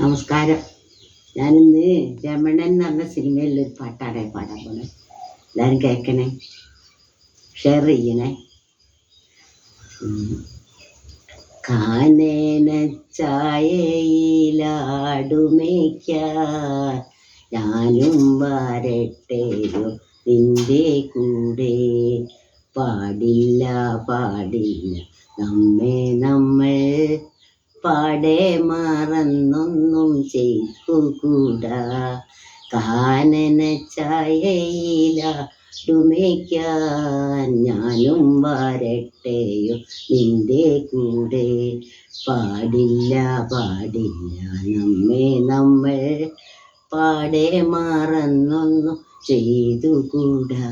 നമസ്കാരം. ഞാനിന്ന് രമണൻ എന്ന് പറഞ്ഞ സിനിമയിലൊരു പാട്ടാടെ പാടാൻ പോണേ. എല്ലാവരും കേൾക്കണേ? ഷെയർ ചെയ്യണേ. കാനേന ചായയിലാടുമേക്ക. ഞാനും വരട്ടെയോ നിന്റെ കൂടെ. പാടില്ല പാടില്ല. നമ്മെ നമ്മൾ പാടെ മറന്നൊന്നും ചെയ്തുകൂടാ കാനന ചായയില ഞാനും വരട്ടെയോ നിന്റെ കൂടെ പാടില്ല പാടില്ല. നമ്മെ നമ്മൾ പാടെ മറന്നൊന്നു ചെയ്തുകൂടാ.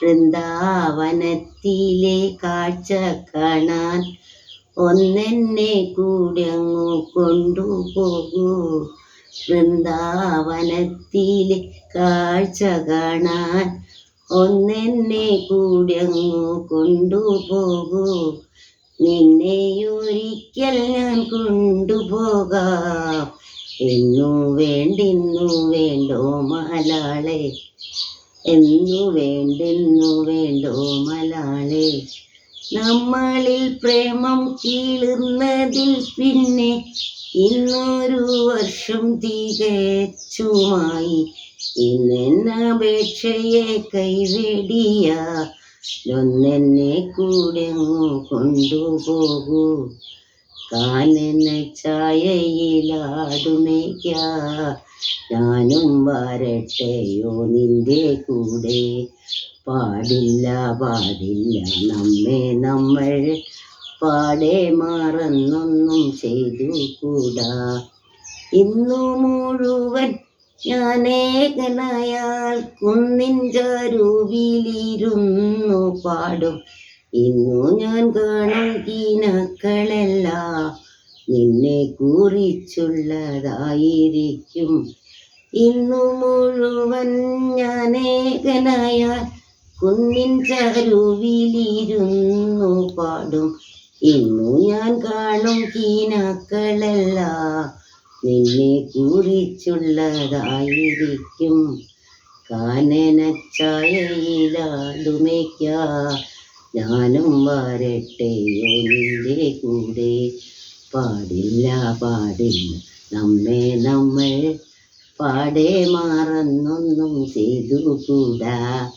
വൃന്ദാവനത്തിലെ കാഴ്ച കാണാൻ ഒന്നെന്നെ കൂടെ അങ്ങു കൊണ്ടുപോകൂ വൃന്ദാവനത്തിലെ കാഴ്ച കാണാൻ ഒന്നെന്നെ കൂടെ അങ്ങു കൊണ്ടുപോകൂ നിന്നെ ഒരിക്കൽ ഞാൻ കൊണ്ടുപോകാം എന്നു വേണ്ടിന്നു വേണ്ടോ മലാളെ? എന്നു വേണ്ടെന്നു നമ്മളിൽ പ്രേമം കീളുന്നതിൽ പിന്നെ ഇന്നൊരു വർഷം തികച്ചുമായി. ഇന്നെന്നപേക്ഷയെ കൈവെടിയ ൊന്നെന്നെ കൂടെ കൊണ്ടുപോകൂ. കാനെന്ന ചായയിലാടുമേക്ക ഞാനും വരട്ടെയോ നിന്റെ കൂടെ. പാടില്ല പാടില്ല. നമ്മെ നമ്മൾ പാടെ മറന്നൊന്നും ചെയ്തു കൂടാ ഇന്നു മുഴുവൻ ഞാനേകനയാൽ കുന്നിൻ ചരുവിലിരുന്നു പാടും. ഇന്നു ഞാൻ കാണും കീനക്കളെല്ലാം നിന്നെ കുറിച്ചുള്ളതായിരിക്കും. ഇന്നു മുഴുവൻ ഞാൻ ഏകനായാൽ കുന്നിൻ ചരുവിലിരുന്നു പാടും. ഇന്നു ഞാൻ കാണും കീനാക്കളല്ല. നിന്നെ കുറിച്ചുള്ളതായിരിക്കും. കാനനച്ചായയിലാടുമേക്ക. ഞാനും വരട്ടെ നിന്റെ കൂടെ. പാടില്ല പാടില്ല. നമ്മെ നമ്മൾ പാടെ മാറന്നൊന്നും ചെയ്തു കൂടാ